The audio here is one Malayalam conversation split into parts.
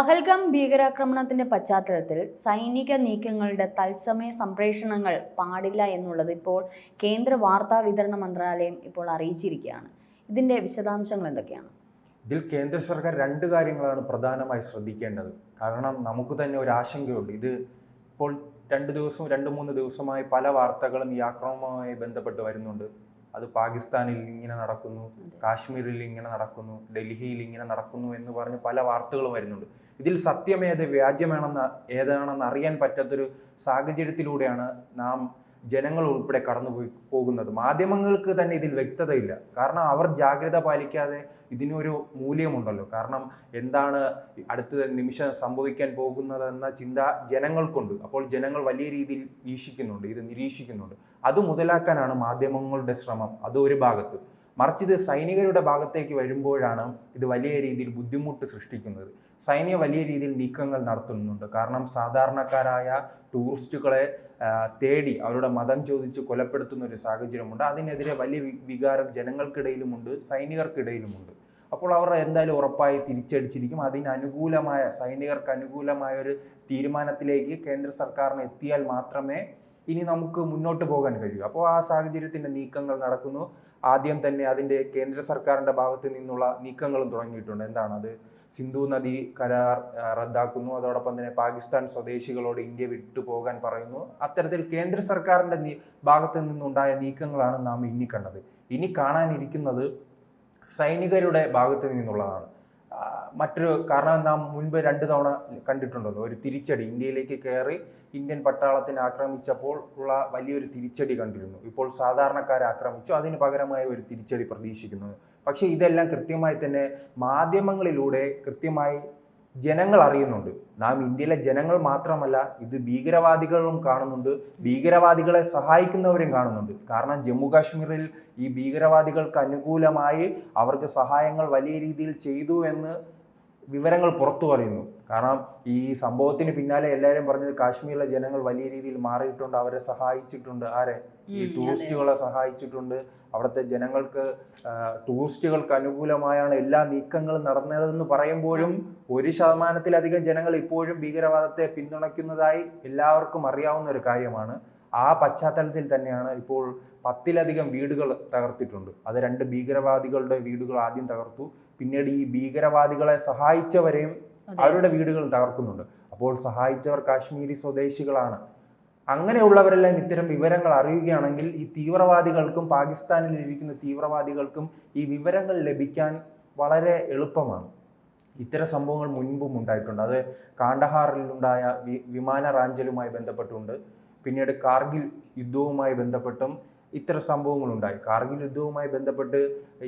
പഹൽഗാം ഭീകരാക്രമണത്തിന്റെ പശ്ചാത്തലത്തിൽ സൈനിക നീക്കങ്ങളുടെ തത്സമയ സംപ്രേഷണങ്ങൾ പാടില്ല എന്നുള്ളത് ഇപ്പോൾ കേന്ദ്ര വാർത്താ വിതരണ മന്ത്രാലയം ഇപ്പോൾ അറിയിച്ചിരിക്കുകയാണ്. ഇതിന്റെ വിശദാംശങ്ങൾ എന്തൊക്കെയാണ്? ഇതിൽ കേന്ദ്ര സർക്കാർ രണ്ട് കാര്യങ്ങളാണ് പ്രധാനമായി ശ്രദ്ധിക്കേണ്ടത്. കാരണം നമുക്ക് തന്നെ ഒരു ആശങ്കയുണ്ട്. ഇത് ഇപ്പോൾ രണ്ട് ദിവസം രണ്ട് മൂന്ന് ദിവസമായി പല വാർത്തകളും ഈ ആക്രമണവുമായി ബന്ധപ്പെട്ട് വരുന്നുണ്ട്. അത് പാകിസ്ഥാനിൽ ഇങ്ങനെ നടക്കുന്നു കാശ്മീരിൽ ഇങ്ങനെ നടക്കുന്നു ഡൽഹിയിൽ ഇങ്ങനെ നടക്കുന്നു എന്ന് പറഞ്ഞ് പല വാർത്തകളും വരുന്നുണ്ട്. ഇതിൽ സത്യമേത് വ്യാജ്യമാണെന്ന് ഏതാണെന്ന് അറിയാൻ പറ്റാത്തൊരു സാഹചര്യത്തിലൂടെയാണ് നാം ജനങ്ങൾ ഉൾപ്പെടെ കടന്നു പോയി പോകുന്നത്. മാധ്യമങ്ങൾക്ക് തന്നെ ഇതിൽ വ്യക്തതയില്ല. കാരണം അവർ ജാഗ്രത പാലിക്കാതെ ഇതിനൊരു മൂല്യമുണ്ടല്ലോ. കാരണം എന്താണ് അടുത്ത നിമിഷം സംഭവിക്കാൻ പോകുന്നതെന്ന ചിന്ത ജനങ്ങൾക്കുണ്ട്. അപ്പോൾ ജനങ്ങൾ വലിയ രീതിയിൽ വീക്ഷിക്കുന്നുണ്ട് ഇത് നിരീക്ഷിക്കുന്നുണ്ട്. അത് മുതലാക്കാനാണ് മാധ്യമങ്ങളുടെ ശ്രമം. അത് ഒരു ഭാഗത്ത്. മറിച്ച് ഇത് സൈനികരുടെ ഭാഗത്തേക്ക് വരുമ്പോഴാണ് ഇത് വലിയ രീതിയിൽ ബുദ്ധിമുട്ട് സൃഷ്ടിക്കുന്നത്. സൈന്യം വലിയ രീതിയിൽ നീക്കങ്ങൾ നടത്തുന്നുണ്ട്. കാരണം സാധാരണക്കാരായ ടൂറിസ്റ്റുകളെ തേടി അവരുടെ മതം ചോദിച്ച് കൊലപ്പെടുത്തുന്ന ഒരു സാഹചര്യമുണ്ട്. അതിനെതിരെ വലിയ വികാരം ജനങ്ങൾക്കിടയിലുമുണ്ട് സൈനികർക്കിടയിലുമുണ്ട്. അപ്പോൾ അവർ എന്തായാലും ഉറപ്പായി തിരിച്ചടിച്ചിരിക്കും. അതിന് അനുകൂലമായ സൈനികർക്ക് അനുകൂലമായ ഒരു തീരുമാനത്തിലേക്ക് കേന്ദ്ര സർക്കാരിന് എത്തിയാൽ മാത്രമേ ഇനി നമുക്ക് മുന്നോട്ട് പോകാൻ കഴിയും. അപ്പോൾ ആ സാഹചര്യത്തിന്റെ നീക്കങ്ങൾ നടക്കുന്നു. ആദ്യം തന്നെ അതിന്റെ കേന്ദ്ര സർക്കാരിന്റെ ഭാഗത്ത് നിന്നുള്ള നീക്കങ്ങളും തുടങ്ങിയിട്ടുണ്ട്. എന്താണ് അത്? സിന്ധു നദി കരാർ റദ്ദാക്കുന്നു. അതോടൊപ്പം തന്നെ പാകിസ്ഥാൻ സ്വദേശികളോട് ഇന്ത്യ വിട്ടു പോകാൻ പറയുന്നു. അത്തരത്തിൽ കേന്ദ്ര സർക്കാരിന്റെ ഭാഗത്ത് നിന്നുണ്ടായ നീക്കങ്ങളാണ് നാം ഇനി കണ്ടത്. ഇനി കാണാനിരിക്കുന്നത് സൈനികരുടെ ഭാഗത്ത് നിന്നുള്ളതാണ്. മറ്റൊരു കാരണം നാം മുൻപ് രണ്ട് തവണ കണ്ടിട്ടുണ്ടല്ലോ. ഒരു തിരിച്ചടി. ഇന്ത്യയിലേക്ക് കയറി ഇന്ത്യൻ പട്ടാളത്തിനെ ആക്രമിച്ചപ്പോൾ ഉള്ള വലിയൊരു തിരിച്ചടി കണ്ടിരുന്നു. ഇപ്പോൾ സാധാരണക്കാരെ ആക്രമിച്ചു. അതിന് പകരമായ ഒരു തിരിച്ചടി പ്രതീക്ഷിക്കുന്നത് പക്ഷേ ഇതെല്ലാം കൃത്യമായി തന്നെ മാധ്യമങ്ങളിലൂടെ കൃത്യമായി ജനങ്ങൾ അറിയുന്നുണ്ട്. നാം ഇന്ത്യയിലെ ജനങ്ങൾ മാത്രമല്ല ഇത് ഭീകരവാദികളും കാണുന്നുണ്ട്. ഭീകരവാദികളെ സഹായിക്കുന്നവരും കാണുന്നുണ്ട്. കാരണം ജമ്മു കാശ്മീരിൽ ഈ ഭീകരവാദികൾക്ക് അനുകൂലമായി അവർക്ക് സഹായങ്ങൾ വലിയ രീതിയിൽ ചെയ്തു എന്ന് വിവരങ്ങൾ പുറത്തു പറയുന്നു. കാരണം ഈ സംഭവത്തിന് പിന്നാലെ എല്ലാവരും പറഞ്ഞത് കാശ്മീരിലെ ജനങ്ങൾ വലിയ രീതിയിൽ മാറിയിട്ടുണ്ട് അവരെ സഹായിച്ചിട്ടുണ്ട്. ആരെ? ഈ ടൂറിസ്റ്റുകളെ സഹായിച്ചിട്ടുണ്ട്. അവിടുത്തെ ജനങ്ങൾക്ക് ടൂറിസ്റ്റുകൾക്ക് അനുകൂലമായാണ് എല്ലാ നീക്കങ്ങളും നടന്നതെന്ന് പറയുമ്പോഴും ഒരു ശതമാനത്തിലധികം ജനങ്ങൾ ഇപ്പോഴും ഭീകരവാദത്തെ പിന്തുണയ്ക്കുന്നതായി എല്ലാവർക്കും അറിയാവുന്ന ഒരു കാര്യമാണ്. ആ പശ്ചാത്തലത്തിൽ തന്നെയാണ് ഇപ്പോൾ പത്തിലധികം വീടുകൾ തകർത്തിട്ടുണ്ട്. അത് രണ്ട് ഭീകരവാദികളുടെ വീടുകൾ ആദ്യം തകർത്തു. പിന്നീട് ഈ ഭീകരവാദികളെ സഹായിച്ചവരെയും അവരുടെ വീടുകൾ തകർക്കുന്നുണ്ട്. അപ്പോൾ സഹായിച്ചവർ കാശ്മീരി സ്വദേശികളാണ്. അങ്ങനെയുള്ളവരെല്ലാം ഇത്തരം വിവരങ്ങൾ അറിയുകയാണെങ്കിൽ ഈ തീവ്രവാദികൾക്കും പാകിസ്ഥാനിൽ ഇരിക്കുന്ന തീവ്രവാദികൾക്കും ഈ വിവരങ്ങൾ ലഭിക്കാൻ വളരെ എളുപ്പമാണ്. ഇത്തരം സംഭവങ്ങൾ മുൻപും ഉണ്ടായിട്ടുണ്ട്. അത് കാണ്ടഹാറിലുണ്ടായ വിമാന റാഞ്ചലുമായി ബന്ധപ്പെട്ടുണ്ട്. പിന്നീട് കാർഗിൽ യുദ്ധവുമായി ബന്ധപ്പെട്ടും ഇത്തരം സംഭവങ്ങളുണ്ടായി. കാർഗിൽ യുദ്ധവുമായി ബന്ധപ്പെട്ട്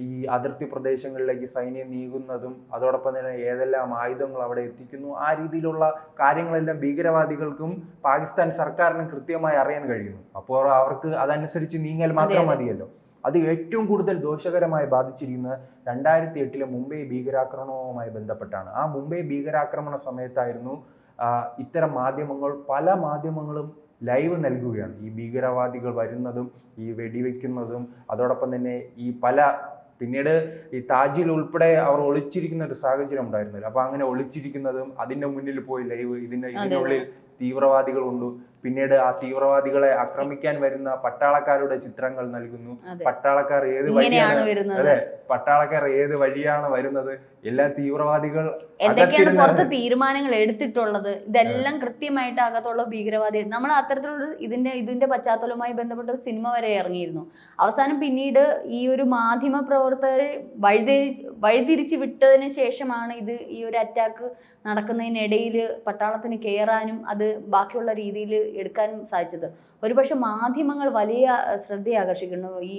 ഈ അതിർത്തി പ്രദേശങ്ങളിലേക്ക് സൈന്യം നീങ്ങുന്നതും അതോടൊപ്പം തന്നെ ഏതെല്ലാം ആയുധങ്ങൾ അവിടെ എത്തിക്കുന്നു ആ രീതിയിലുള്ള കാര്യങ്ങളെല്ലാം ഭീകരവാദികൾക്കും പാകിസ്ഥാൻ സർക്കാരിനും കൃത്യമായി അറിയാൻ കഴിയുന്നു. അപ്പോൾ അവർക്ക് അതനുസരിച്ച് നീങ്ങൽ മാത്രം. മതിയല്ലോ. അത് ഏറ്റവും കൂടുതൽ ദോഷകരമായി ബാധിച്ചിരിക്കുന്നത് രണ്ടായിരത്തി എട്ടിലെ മുംബൈ ഭീകരാക്രമണവുമായി ബന്ധപ്പെട്ടാണ്. ആ മുംബൈ ഭീകരാക്രമണ സമയത്തായിരുന്നു ഇത്തരം മാധ്യമങ്ങൾ പല മാധ്യമങ്ങളും ലൈവ് നൽകുകയാണ്. ഈ ഭീകരവാദികൾ വരുന്നതും ഈ വെടിവെക്കുന്നതും അതോടൊപ്പം തന്നെ ഈ പല പിന്നീട് ഈ താജിൽ ഉൾപ്പെടെ അവർ ഒളിച്ചിരിക്കുന്ന ഒരു സാഹചര്യം ഉണ്ടായിരുന്നില്ല. അപ്പൊ അങ്ങനെ ഒളിച്ചിരിക്കുന്നതും അതിന്റെ മുന്നിൽ പോയി ലൈവ് ഇതിന്റെ. ഇതിനുള്ളിൽ തീവ്രവാദികളുണ്ട്. പിന്നീട് ആ തീവ്രവാദികളെ ആക്രമിക്കാൻ വരുന്ന പട്ടാളക്കാരുടെ ചിത്രങ്ങൾ നൽകുന്നു. പട്ടാളക്കാർ ഏത് വഴിയാണ് അതെ പട്ടാളക്കാർ ഏത് വഴിയാണ് വരുന്നത്? എല്ലാ തീവ്രവാദികൾ എന്തൊക്കെയാണ് പുറത്ത് തീരുമാനങ്ങൾ എടുത്തിട്ടുള്ളത്? ഇതെല്ലാം കൃത്യമായിട്ട് അകത്തുള്ള ഭീകരവാദി. നമ്മൾ അത്തരത്തിലുള്ള ഇതിന്റെ ഇതിന്റെ പശ്ചാത്തലവുമായി ബന്ധപ്പെട്ട ഒരു സിനിമ വരെ ഇറങ്ങിയിരുന്നു. അവസാനം പിന്നീട് ഈ ഒരു മാധ്യമ പ്രവർത്തകർ വഴിതിരി വഴിതിരിച്ച് വിട്ടതിന് ശേഷമാണ് ഇത് ഈ ഒരു അറ്റാക്ക് നടക്കുന്നതിനിടയിൽ പട്ടാളത്തിന് കയറാനും അത് ബാക്കിയുള്ള രീതിയിൽ എടുക്കാനും സാധിച്ചത്. ഒരുപക്ഷെ മാധ്യമങ്ങൾ വലിയ ശ്രദ്ധയാകർഷിക്കുന്നു ഈ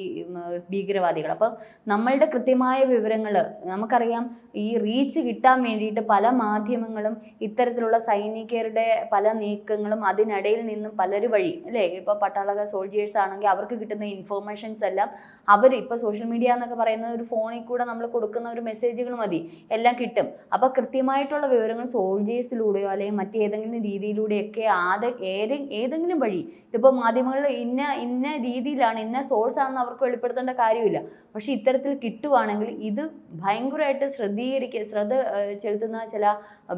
ഭീകരവാദികൾ. അപ്പോൾ നമ്മളുടെ കൃത്യമായ വിവരങ്ങൾ നമുക്കറിയാം ഈ റീച്ച് കിട്ടാൻ വേണ്ടിയിട്ട് പല മാധ്യമങ്ങളും ഇത്തരത്തിലുള്ള സൈനികരുടെ പല നീക്കങ്ങളും അതിനിടയിൽ നിന്നും പലര് വഴി അല്ലേ? ഇപ്പോൾ പട്ടാളക സോൾജിയേഴ്സ് ആണെങ്കിൽ അവർക്ക് കിട്ടുന്ന ഇൻഫോർമേഷൻസ് എല്ലാം അവർ ഇപ്പോൾ സോഷ്യൽ മീഡിയ എന്നൊക്കെ പറയുന്ന ഒരു ഫോണിൽ കൂടെ നമ്മൾ കൊടുക്കുന്ന ഒരു മെസ്സേജുകൾ മതി എല്ലാം കിട്ടും. അപ്പോൾ കൃത്യമായിട്ടുള്ള വിവരങ്ങൾ സോൾജിയേഴ്സിലൂടെയോ അല്ലെങ്കിൽ മറ്റേതെങ്കിലും രീതിയിലൂടെയൊക്കെ ആദ്യ ഏതെങ്കിലും വഴി ഇതിപ്പോൾ മാധ്യമങ്ങളിൽ ഇന്ന ഇന്ന രീതിയിലാണ് ഇന്ന സോഴ്സ് ആണെന്ന് അവർക്ക് വെളിപ്പെടുത്തേണ്ട കാര്യമില്ല. പക്ഷേ ഇത്തരത്തിൽ കിട്ടുവാണെങ്കിൽ ഇത് ഭയങ്കരമായിട്ട് ശ്രദ്ധീകരിക്കുക ശ്രദ്ധ ചെലുത്തുന്ന ചില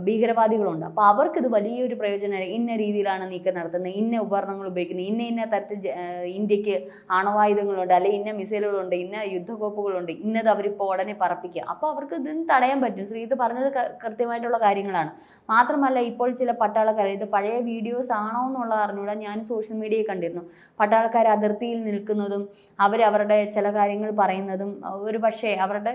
ഭീകരവാദികളുണ്ട്. അപ്പോൾ അവർക്ക് ഇത് വലിയൊരു പ്രയോജനമാണ് ഇന്ന രീതിയിലാണ് നീക്കം നടത്തുന്നത് ഇന്ന ഉപകരണങ്ങൾ ഉപയോഗിക്കുന്നത് ഇന്ന ഇന്ന തരത്തിൽ ഇന്ത്യയ്ക്ക് ആണവായുധങ്ങളുണ്ട് അല്ലെങ്കിൽ ഇന്ന മിസൈലുകളുണ്ട് ഇന്ന യുദ്ധക്കോപ്പുകളുണ്ട് ഇന്നത് അവരിപ്പോൾ ഉടനെ പറപ്പിക്കുക. അപ്പോൾ അവർക്ക് ഇതിന് തടയാൻ പറ്റും. ശ്രീ ഇത് പറഞ്ഞത് കൃത്യമായിട്ടുള്ള കാര്യങ്ങളാണ്. മാത്രമല്ല ഇപ്പോൾ ചില പട്ടാളക്കാർ ഇത് പഴയ വീഡിയോസ് ആണോ എന്നുള്ളത് അറിഞ്ഞുകൂടാ. ഞാൻ സോഷ്യൽ മീഡിയയിൽ കണ്ടിരുന്നു. പട്ടാളക്കാർ അതിർത്തിയിൽ നിൽക്കുന്നതും അവരവരുടെ ചില കാര്യങ്ങൾ പറയുന്നതും ഒരു പക്ഷേ അവരുടെ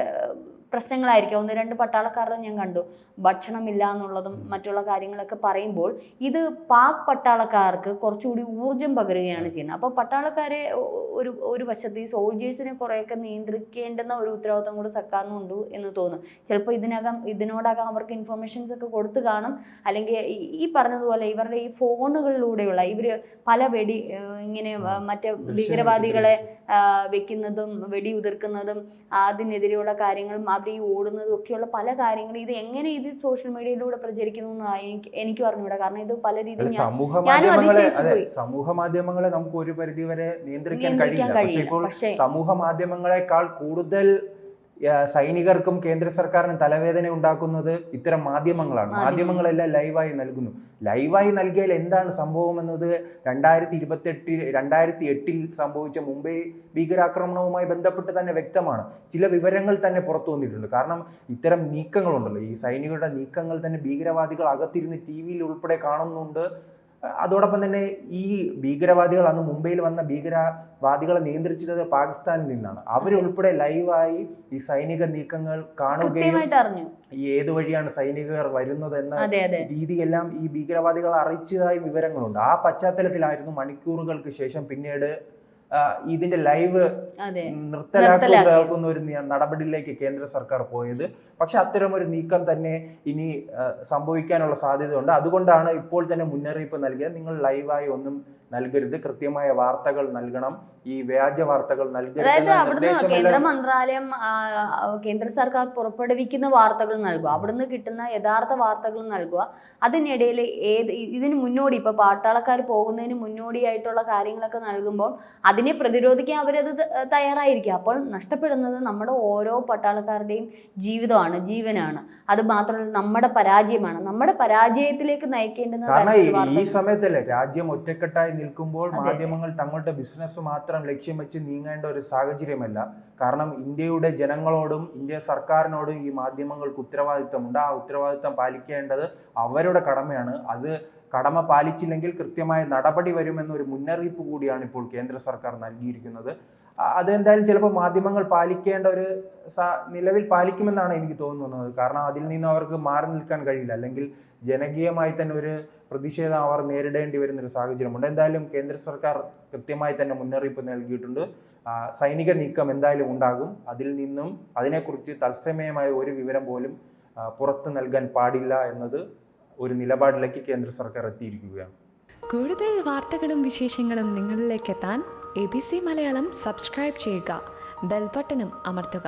പ്രശ്നങ്ങളായിരിക്കും. ഒന്ന് രണ്ട് പട്ടാളക്കാരുടെ ഞാൻ കണ്ടു. ഭക്ഷണമില്ല എന്നുള്ളതും മറ്റുള്ള കാര്യങ്ങളൊക്കെ പറയുമ്പോൾ ഇത് പാക് പട്ടാളക്കാർക്ക് കുറച്ചുകൂടി ഊർജം പകരുകയാണ് ചെയ്യുന്നത്. അപ്പോൾ പട്ടാളക്കാരെ ഒരു ഒരു വശത്ത് ഈ സോൾജേഴ്സിനെ കുറേയൊക്കെ നിയന്ത്രിക്കേണ്ടുന്ന ഒരു ഉത്തരവാദിത്വം കൂടി സർക്കാരിനുണ്ട് എന്ന് തോന്നും. ചിലപ്പോൾ ഇതിനകം ഇതിനോടകം അവർക്ക് ഇൻഫർമേഷൻസ് ഒക്കെ കൊടുത്തു കാണും. അല്ലെങ്കിൽ ഈ- പറഞ്ഞതുപോലെ ഇവരുടെ ഈ ഫോണുകളിലൂടെയുള്ള ഇവർ പല വെടി ഇങ്ങനെ മറ്റേ ഭീകരവാദികളെ വെക്കുന്നതും വെടി ഉതിർക്കുന്നതും അതിനെതിരെയുള്ള കാര്യങ്ങളും അവർ ഈ ഓടുന്നതും ഒക്കെയുള്ള പല കാര്യങ്ങളും ഇത് എങ്ങനെ ഇത് സോഷ്യൽ മീഡിയയിലൂടെ പ്രചരിക്കുന്നു എന്ന് എനിക്ക് എനിക്കും അറിഞ്ഞൂടാ. കാരണം ഇത് പല രീതിയിൽ സമൂഹ മാധ്യമങ്ങളെ. സമൂഹ മാധ്യമങ്ങളെ നമുക്ക് ഒരു പരിധി വരെ നിയന്ത്രിക്കാൻ കഴിയില്ല. പക്ഷെ ഇപ്പോൾ സമൂഹ മാധ്യമങ്ങളെക്കാൾ കൂടുതൽ സൈനികർക്കും കേന്ദ്ര സർക്കാരിനും തലവേദന ഉണ്ടാക്കുന്നത് ഇത്തരം മാധ്യമങ്ങളാണ്. മാധ്യമങ്ങളെല്ലാം ലൈവായി നൽകുന്നു. ലൈവായി നൽകിയാൽ എന്താണ് സംഭവം എന്നത് രണ്ടായിരത്തി ഇരുപത്തെട്ടിൽ രണ്ടായിരത്തി എട്ടിൽ സംഭവിച്ച മുംബൈ ഭീകരാക്രമണവുമായി ബന്ധപ്പെട്ട് തന്നെ വ്യക്തമാണ്. ചില വിവരങ്ങൾ തന്നെ പുറത്തു വന്നിട്ടുണ്ട്. കാരണം ഇത്തരം നീക്കങ്ങളുണ്ടല്ലോ. ഈ സൈനികരുടെ നീക്കങ്ങൾ തന്നെ ഭീകരവാദികൾ അകത്തിരുന്ന് ടി വിയിൽ ഉൾപ്പെടെ കാണുന്നുണ്ട്. അതോടൊപ്പം തന്നെ ഈ ഭീകരവാദികൾ അന്ന് മുംബൈയിൽ വന്ന ഭീകരവാദികളെ നിയന്ത്രിച്ചിരുന്നത് പാകിസ്ഥാനിൽ നിന്നാണ്. അവരുൾപ്പെടെ ലൈവായി ഈ സൈനിക നീക്കങ്ങൾ കാണുകയും ഈ ഏത് വഴിയാണ് സൈനികർ വരുന്നത് എന്ന രീതിയെല്ലാം ഈ ഭീകരവാദികൾ അറിയിച്ചതായി വിവരങ്ങളുണ്ട്. ആ പശ്ചാത്തലത്തിലായിരുന്നു മണിക്കൂറുകൾക്ക് ശേഷം പിന്നീട് ഇതിന്റെ ലൈവ് നിർത്തലാക്കുന്ന ഒരു നടപടിയിലേക്ക് കേന്ദ്ര സർക്കാർ പോയത്. പക്ഷെ അത്തരം ഒരു നീക്കം തന്നെ ഇനി സംഭവിക്കാനുള്ള സാധ്യതയുണ്ട്. അതുകൊണ്ടാണ് ഇപ്പോൾ തന്നെ മുന്നറിയിപ്പ് നൽകിയത്. നിങ്ങൾ ലൈവായി ഒന്നും നൽകരുത്. കൃത്യമായ വാർത്തകൾ നൽകണം. ഈ വ്യാജ വാർത്തകൾ നൽകരുത് അവിടുന്ന് കേന്ദ്ര മന്ത്രാലയം കേന്ദ്ര സർക്കാർ പുറപ്പെടുവിക്കുന്ന വാർത്തകൾ നൽകുക. അവിടുന്ന് കിട്ടുന്ന യഥാർത്ഥ വാർത്തകൾ നൽകുക. അതിനിടയിൽ ഏത് ഇതിന് മുന്നോടി ഇപ്പൊ പാട്ടാളക്കാർ പോകുന്നതിന് മുന്നോടിയായിട്ടുള്ള കാര്യങ്ങളൊക്കെ നൽകുമ്പോൾ അതിനെ പ്രതിരോധിക്കാൻ അവരത് തയ്യാറായിരിക്കും അപ്പോൾ നഷ്ടപ്പെടുന്നത് നമ്മുടെ ഓരോ പട്ടാളക്കാരുടെയും ജീവിതമാണ് ജീവനാണ്. അത് മാത്രമല്ല നമ്മുടെ പരാജയമാണ്. നമ്മുടെ പരാജയത്തിലേക്ക് നയിക്കേണ്ടുന്ന ഈ- ഈ സമയത്തല്ലേ രാജ്യം ഒറ്റക്കെട്ടായി നിൽക്കുമ്പോൾ മാധ്യമങ്ങൾ തങ്ങളുടെ ബിസിനസ് മാത്രം ലക്ഷ്യം വെച്ച് നീങ്ങേണ്ട ഒരു സാഹചര്യമല്ല. കാരണം ഇന്ത്യയുടെ ജനങ്ങളോടും ഇന്ത്യ സർക്കാരിനോടും ഈ മാധ്യമങ്ങൾക്ക് ഉത്തരവാദിത്തമുണ്ട് ആ ഉത്തരവാദിത്തം പാലിക്കേണ്ടത് അവരുടെ കടമയാണ്. അത് കടമ പാലിച്ചില്ലെങ്കിൽ കൃത്യമായ നടപടി വരുമെന്നൊരു മുന്നറിയിപ്പ് കൂടിയാണ് ഇപ്പോൾ കേന്ദ്ര സർക്കാർ നൽകിയിരിക്കുന്നത്. അതെന്തായാലും ചിലപ്പോൾ മാധ്യമങ്ങൾ പാലിക്കേണ്ട ഒരു നിലവിൽ പാലിക്കുമെന്നാണ് എനിക്ക് തോന്നുന്നത്. കാരണം അതിൽ നിന്ന് അവർക്ക് മാറി നിൽക്കാൻ കഴിയില്ല. അല്ലെങ്കിൽ ജനകീയമായി തന്നെ ഒരു പ്രതിഷേധം അവർ നേരിടേണ്ടി വരുന്ന ഒരു സാഹചര്യമുണ്ട്. എന്തായാലും കേന്ദ്ര സർക്കാർ കൃത്യമായി തന്നെ മുന്നറിയിപ്പ് നൽകിയിട്ടുണ്ട്. സൈനിക നീക്കം എന്തായാലും ഉണ്ടാകും. അതിൽ നിന്നും അതിനെക്കുറിച്ച് തത്സമയമായ ഒരു വിവരം പോലും പുറത്ത് നൽകാൻ പാടില്ല എന്നത് ഒരു നിലപാടിലേക്ക് കേന്ദ്ര സർക്കാർ എത്തിയിരിക്കുകയാണ്. കൂടുതൽ വാർത്തകളും വിശേഷങ്ങളും നിങ്ങളിലേക്ക് എത്താൻ A B C Malayalam subscribe ചെയ്യുക. ബെൽബട്ടനും അമർത്തുക.